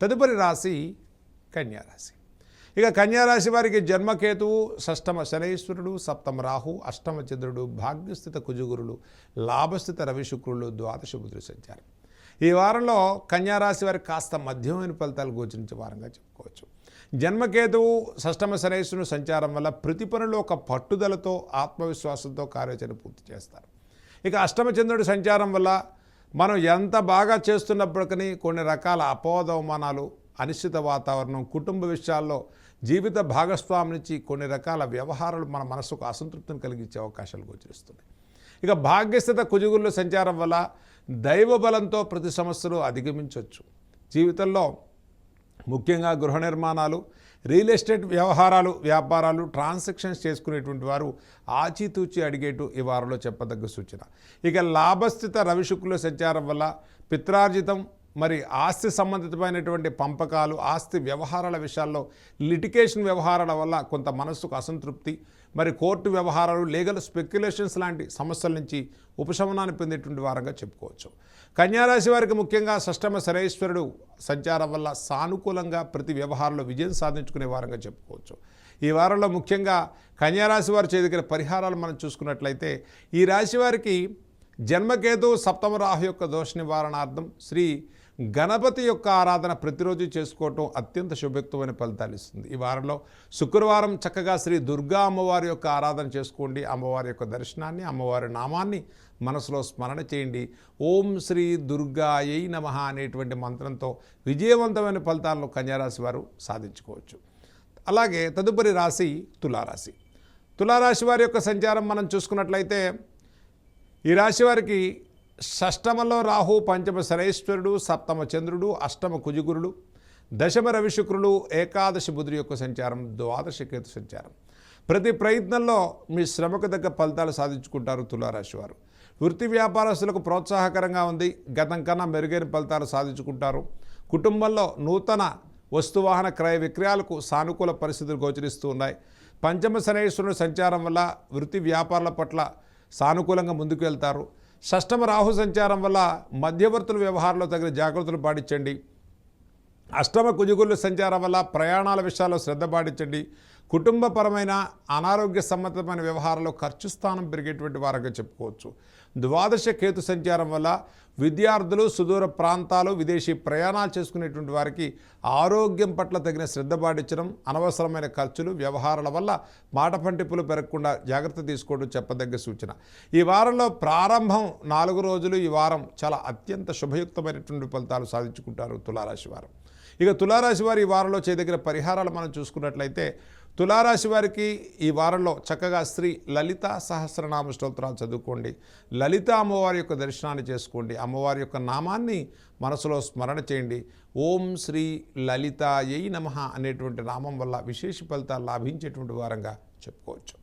తదుపరి రాశి కన్యారాశి ఇక కన్యారాశి వారికి జన్మకేతువు షష్టమ శనైశ్వరుడు సప్తమ రాహు అష్టమ చంద్రుడు భాగ్యస్థిత కుజుగురులు లాభస్థిత రవి శుక్రులు ద్వాదశ బుధుడు సంచారం. ఈ వారంలో కన్యారాశి వారికి కాస్త మధ్యమైన ఫలితాలు గోచరించే వారంగా చెప్పుకోవచ్చు. జన్మకేతువు షష్టమ శనైశ్వరుడు సంచారం వల్ల ప్రతి పనులు ఒక పట్టుదలతో ఆత్మవిశ్వాసంతో కార్యాచరణ పూర్తి చేస్తారు. ఇక అష్టమ చంద్రుడి సంచారం వల్ల మనం ఎంత బాగా చేస్తున్నప్పటికీ కొన్ని రకాల అపోదవమానాలు అనిశ్చిత వాతావరణం కుటుంబ విషయాల్లో జీవిత భాగస్వామి నుంచి కొన్ని రకాల వ్యవహారాలు మన మనసుకు అసంతృప్తిని కలిగించే అవకాశాలు గోచరిస్తున్నాయి. ఇక భాగ్యస్థిత కుజుగుల్లో సంచారం వల్ల దైవ బలంతో ప్రతి సమస్యలు అధిగమించవచ్చు. జీవితంలో ముఖ్యంగా గృహ నిర్మాణాలు రియల్ ఎస్టేట్ వ్యవహారాలు వ్యాపారాలు ట్రాన్సాక్షన్స్ చేసుకునేటువంటి వారు ఆచితూచి అడిగేటు ఈ వారంలో చెప్పదగ్గ సూచన. ఇక లాభస్థిత రవిశుక్రుల సంచారం వల్ల పిత్రార్జితం మరి ఆస్తి సంబంధితమైనటువంటి పంపకాలు ఆస్తి వ్యవహారాల విషయాల్లో లిటికేషన్ వ్యవహారాల వల్ల కొంత మనస్సుకు అసంతృప్తి మరి కోర్టు వ్యవహారాలు లీగల్ స్పెక్యులేషన్స్ లాంటి సమస్యల నుంచి ఉపశమనాన్ని పొందేటువంటి వారంగా చెప్పుకోవచ్చు. కన్యారాశి వారికి ముఖ్యంగా షష్టమ శరేశ్వరుడు సంచారం వల్ల సానుకూలంగా ప్రతి వ్యవహారంలో విజయం సాధించుకునే వారంగా చెప్పుకోవచ్చు. ఈ వారంలో ముఖ్యంగా కన్యారాశి వారు చేయదగిన పరిహారాలు మనం చూసుకున్నట్లయితే ఈ రాశి వారికి జన్మకేతు సప్తమ రాహు యొక్క దోష నివారణార్థం శ్రీ గణపతి యొక్క ఆరాధన ప్రతిరోజు చేసుకోవటం అత్యంత శుభయుక్తమైన ఫలితాలు ఇస్తుంది. ఈ వారంలో శుక్రవారం చక్కగా శ్రీ దుర్గా అమ్మవారి యొక్క ఆరాధన చేసుకోండి. అమ్మవారి యొక్క దర్శనాన్ని అమ్మవారి నామాన్ని మనసులో స్మరణ చేయండి. ఓం శ్రీ దుర్గాయై నమ అనేటువంటి మంత్రంతో విజయవంతమైన ఫలితాలను కన్యారాశి వారు సాధించుకోవచ్చు. అలాగే తదుపరి రాశి తులారాశి. తులారాశి వారి యొక్క సంచారం మనం చూసుకున్నట్లయితే ఈ రాశి వారికి షష్టమలో రాహు పంచమ శనైశ్వరుడు సప్తమ చంద్రుడు అష్టమ కుజుగురుడు దశమ రవిశుక్రులు ఏకాదశి బుధుడు యొక్క సంచారం ద్వాదశ కేతు సంచారం. ప్రతి ప్రయత్నంలో మీ శ్రమకు తగ్గ ఫలితాలు సాధించుకుంటారు తులారాశి వారు. వృత్తి వ్యాపారస్తులకు ప్రోత్సాహకరంగా ఉంది. గతం కన్నా మెరుగైన ఫలితాలు సాధించుకుంటారు. కుటుంబంలో నూతన వస్తువాహన క్రయ విక్రయాలకు సానుకూల పరిస్థితులు గోచరిస్తూ ఉన్నాయి. పంచమ శనేశ్వరుని సంచారం వల్ల వృత్తి వ్యాపారాల పట్ల సానుకూలంగా ముందుకు వెళ్తారు. షష్టమ రాహు సంచారం వల్ల మధ్యవర్తుల వ్యవహారంలో తగిన జాగ్రత్తలు పాటించండి. అష్టమ కుజుగుల సంచారం వల్ల ప్రయాణాల విషయాల్లో శ్రద్ధ పాటించండి. కుటుంబపరమైన అనారోగ్య సంబంధమైన వ్యవహారాల్లో ఖర్చు స్థానం పెరిగేటువంటి వారంగా చెప్పుకోవచ్చు. ద్వాదశ కేతు సంచారం వల్ల విద్యార్థులు సుదూర ప్రాంతాలు విదేశీ ప్రయాణాలు చేసుకునేటువంటి వారికి ఆరోగ్యం పట్ల తగిన శ్రద్ధ పాటించడం అనవసరమైన ఖర్చులు వ్యవహారాల వల్ల మాట పంటిప్పులు పెరగకుండా జాగ్రత్త తీసుకోవడం చెప్పదగ్గ సూచన. ఈ వారంలో ప్రారంభం నాలుగు రోజులు ఈ వారం చాలా అత్యంత శుభయుక్తమైనటువంటి ఫలితాలు సాధించుకుంటారు తులారాశి వారం. ఇక తులారాశి వారి ఈ వారంలో చేయదగిన పరిహారాలు మనం చూసుకున్నట్లయితే తులారాశి వారికి ఈ వారంలో చక్కగా శ్రీ లలిత సహస్రనామ స్తోత్రాలు చదువుకోండి. లలిత అమ్మవారి యొక్క దర్శనాన్ని చేసుకోండి. అమ్మవారి యొక్క నామాన్ని మనసులో స్మరణ చేయండి. ఓం శ్రీ లలిత లలితాయై నమ అనేటువంటి నామం వల్ల విశేష ఫలితాలు లాభించేటువంటి వారంగా చెప్పుకోవచ్చు.